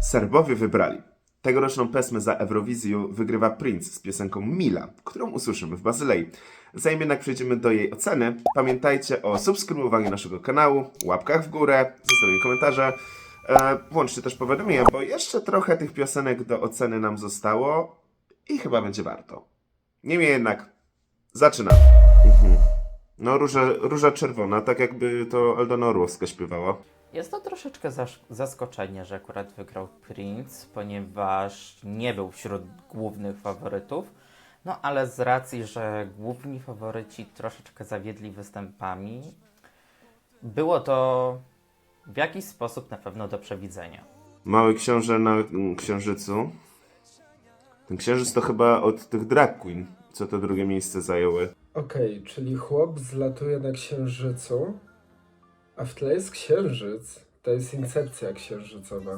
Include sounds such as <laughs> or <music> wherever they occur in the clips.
Serbowie wybrali. Tegoroczną pesmę za Eurowizję wygrywa Prince z piosenką Mila, którą usłyszymy w Bazylei. Zanim jednak przejdziemy do jej oceny, pamiętajcie o subskrybowaniu naszego kanału, łapkach w górę, zostawieniu komentarza, e, włączcie też powiadomienia, bo jeszcze trochę tych piosenek do oceny nam zostało i chyba będzie warto. Niemniej jednak, zaczynamy. Mhm. No, róża, róża czerwona, tak jakby to Aldona Orłowska śpiewała. Jest to troszeczkę zaskoczenie, że akurat wygrał Prince, ponieważ nie był wśród głównych faworytów. No ale z racji, że główni faworyci troszeczkę zawiedli występami, było to w jakiś sposób na pewno do przewidzenia. Mały książę na mm, księżycu. Ten księżyc to chyba od tych drag queen, co to drugie miejsce zajęły. Okej, czyli chłop zlatuje na księżycu, a w tle jest księżyc. To jest incepcja księżycowa.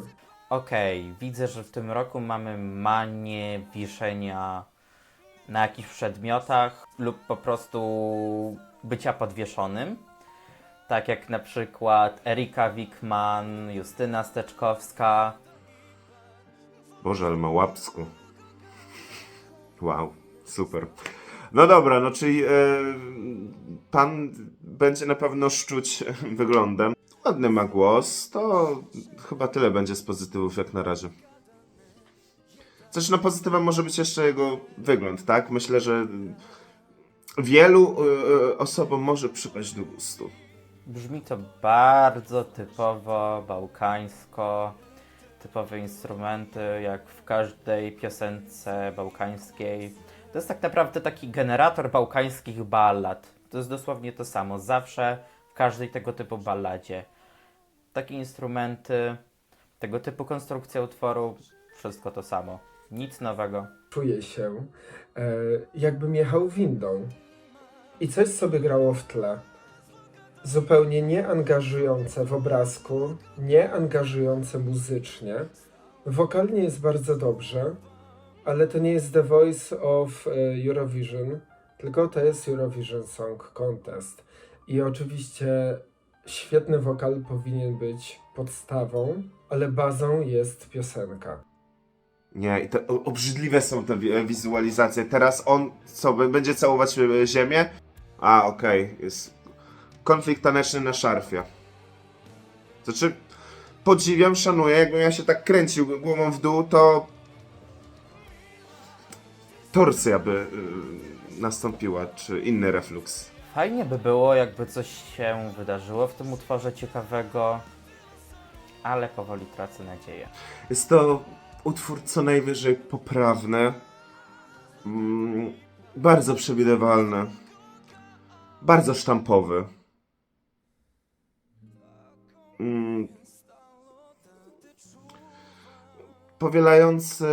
Okej, widzę, że w tym roku mamy manię wiszenia na jakichś przedmiotach lub po prostu bycia podwieszonym. Tak jak na przykład Erika Wickman, Justyna Steczkowska. Boże, ale ma łapsku. Wow, super. No dobra, no czyli e, pan będzie na pewno szczuć <laughs> wyglądem. Ładny ma głos, to chyba tyle będzie z pozytywów jak na razie. Coś no pozytywem może być jeszcze jego wygląd, tak? Myślę, że wielu e, e, osobom może przypaść do gustu. Brzmi to bardzo typowo bałkańsko, typowe instrumenty, jak w każdej piosence bałkańskiej. To jest tak naprawdę taki generator bałkańskich ballad. To jest dosłownie to samo, zawsze w każdej tego typu balladzie. Takie instrumenty, tego typu konstrukcja utworu, wszystko to samo. Nic nowego. Czuję się, e, jakbym jechał windą i coś sobie grało w tle. Zupełnie nieangażujące w obrazku, nieangażujące muzycznie. Wokalnie jest bardzo dobrze, ale to nie jest The Voice of e, Eurovision, tylko to jest Eurovision Song Contest. I oczywiście świetny wokal powinien być podstawą, ale bazą jest piosenka. Nie, i te o- obrzydliwe są te wi- wizualizacje. Teraz on co, będzie całować e, ziemię? A, okej, jest konflikt taneczny na szarfie. Znaczy, podziwiam, szanuję, jakbym ja się tak kręcił głową w dół, to torsja by y, nastąpiła, czy inny refluks. Fajnie by było, jakby coś się wydarzyło w tym utworze ciekawego, ale powoli tracę nadzieję. Jest to utwór co najwyżej poprawny, mm, bardzo przewidywalny, bardzo sztampowy. Mm, powielający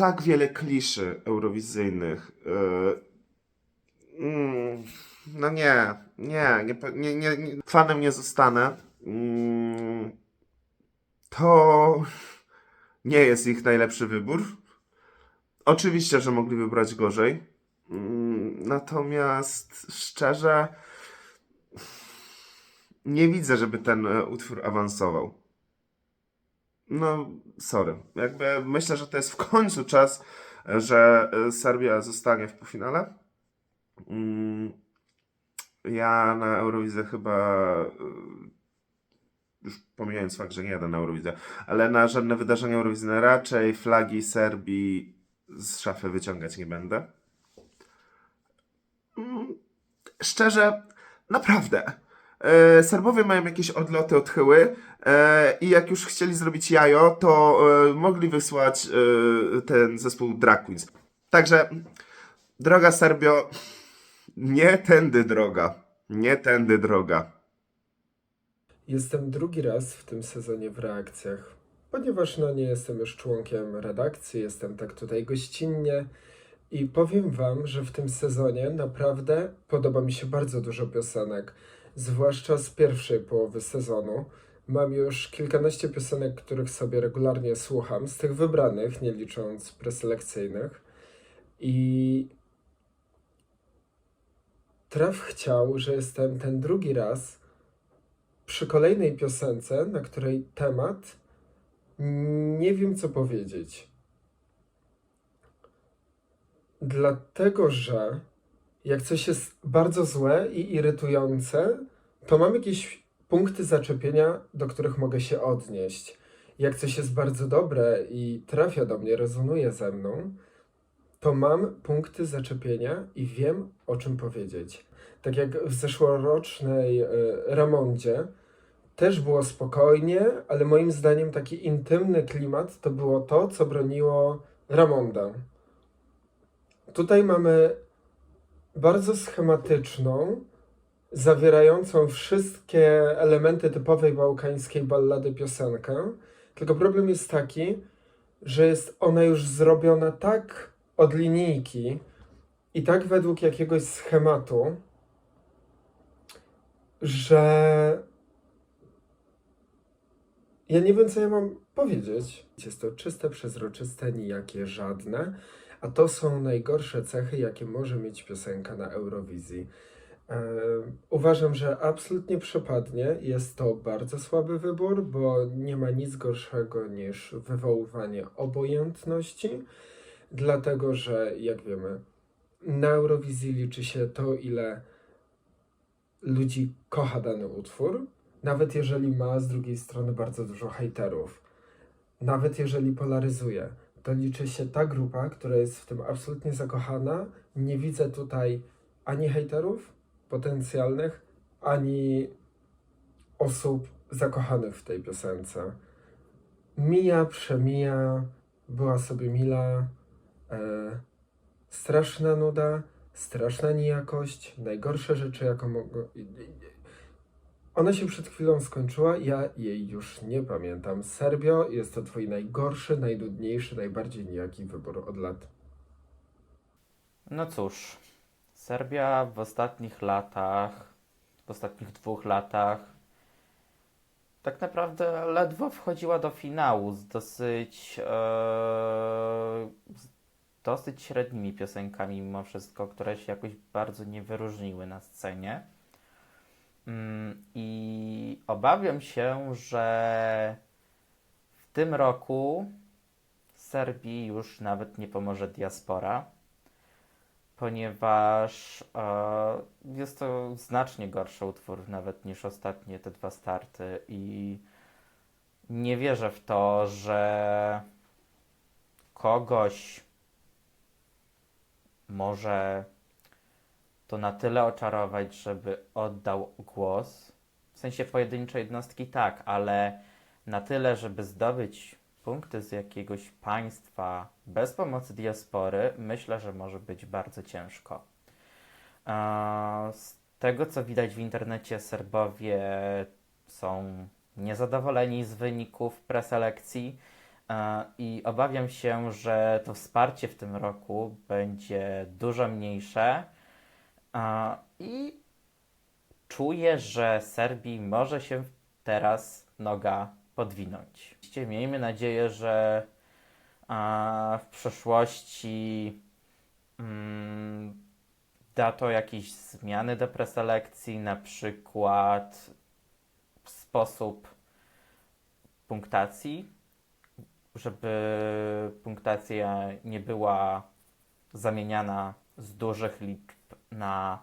tak wiele kliszy eurowizyjnych. y, mm, no nie, nie, nie, pe- nie, nie, nie, fanem nie zostanę. Mm, to nie jest ich najlepszy wybór. Oczywiście, że mogli wybrać gorzej. Mm, Natomiast szczerze nie widzę, żeby ten e, utwór awansował. No, sorry. Jakby myślę, że to jest w końcu czas, że e, Serbia zostanie w półfinale. Mm, Ja na Eurowizję chyba e, już pomijając fakt, że nie jadę na Eurowizję, ale na żadne wydarzenia Eurowizyjne raczej flagi Serbii z szafy wyciągać nie będę. Mm, Szczerze, naprawdę. E, Serbowie mają jakieś odloty, odchyły e, i jak już chcieli zrobić jajo, to e, mogli wysłać ten zespół Drag Queens. Także, droga Serbio, nie tędy droga. Nie tędy droga. Jestem drugi raz w tym sezonie w reakcjach, ponieważ no nie jestem już członkiem redakcji, jestem tak tutaj gościnnie i powiem wam, że w tym sezonie naprawdę podoba mi się bardzo dużo piosenek, zwłaszcza z pierwszej połowy sezonu. Mam już kilkanaście piosenek, których sobie regularnie słucham, z tych wybranych, nie licząc preselekcyjnych. I traf chciał, że jestem ten drugi raz przy kolejnej piosence, na której temat Nie wiem, co powiedzieć. Dlatego, że jak coś jest bardzo złe i irytujące, to mam jakieś punkty zaczepienia, do których mogę się odnieść. Jak coś jest bardzo dobre i trafia do mnie, rezonuje ze mną, to mam punkty zaczepienia i wiem, o czym powiedzieć. Tak jak w zeszłorocznej y, Ramondzie, też było spokojnie, ale moim zdaniem taki intymny klimat to było to, co broniło Ramonda. Tutaj mamy bardzo schematyczną, zawierającą wszystkie elementy typowej bałkańskiej ballady piosenkę. Tylko problem jest taki, że jest ona już zrobiona tak od linijki i tak według jakiegoś schematu, że ja nie wiem, co ja mam powiedzieć. Jest to czyste, przezroczyste, nijakie, żadne, a to są najgorsze cechy, jakie może mieć piosenka na Eurowizji. E, uważam, że absolutnie przepadnie. Jest to bardzo słaby wybór, bo nie ma nic gorszego niż wywoływanie obojętności, dlatego że, jak wiemy, na Eurowizji liczy się to, ile ludzi kocha dany utwór, nawet jeżeli ma z drugiej strony bardzo dużo hejterów. Nawet jeżeli polaryzuje, to liczy się ta grupa, która jest w tym absolutnie zakochana. Nie widzę tutaj ani hejterów potencjalnych, ani osób zakochanych w tej piosence. Mija, przemija, była sobie mila, e, straszna nuda, straszna nijakość, najgorsze rzeczy, jaką mogą. Ona się przed chwilą skończyła, ja jej już nie pamiętam. Serbio, jest to twój najgorszy, najnudniejszy, najbardziej nijaki wybór od lat. No cóż, Serbia w ostatnich latach, w ostatnich dwóch latach, tak naprawdę ledwo wchodziła do finału z dosyć, e, z dosyć średnimi piosenkami, mimo wszystko, które się jakoś bardzo nie wyróżniły na scenie. Mm, I obawiam się, że w tym roku Serbii już nawet nie pomoże diaspora ponieważ e, jest to znacznie gorszy utwór nawet niż ostatnie te dwa starty i nie wierzę w to, że kogoś może to na tyle oczarować, żeby oddał głos. W sensie pojedyncze jednostki tak, ale na tyle, żeby zdobyć punkty z jakiegoś państwa bez pomocy diaspory, myślę, że może być bardzo ciężko. Z tego, co widać w internecie, Serbowie są niezadowoleni z wyników preselekcji i obawiam się, że to wsparcie w tym roku będzie dużo mniejsze i czuję, że Serbii może się teraz noga podwinąć. Miejmy nadzieję, że w przyszłości mm, da to jakieś zmiany do preselekcji, na przykład sposób punktacji, żeby punktacja nie była zamieniana z dużych liczb na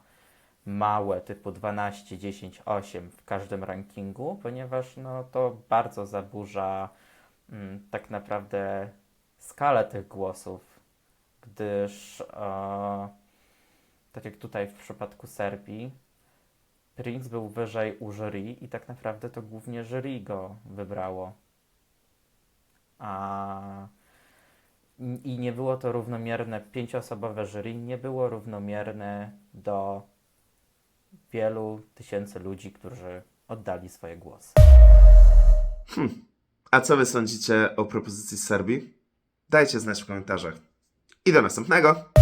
małe, typu 12, 10, 8 w każdym rankingu, ponieważ no, to bardzo zaburza mm, tak naprawdę skalę tych głosów, gdyż e, tak jak tutaj w przypadku Serbii, Prince był wyżej u jury i tak naprawdę to głównie jury go wybrało. A i nie było to równomierne, pięcioosobowe jury nie było równomierne do wielu tysięcy ludzi, którzy oddali swoje głosy. A co wy sądzicie o propozycji Serbii? Dajcie znać w komentarzach. I do następnego!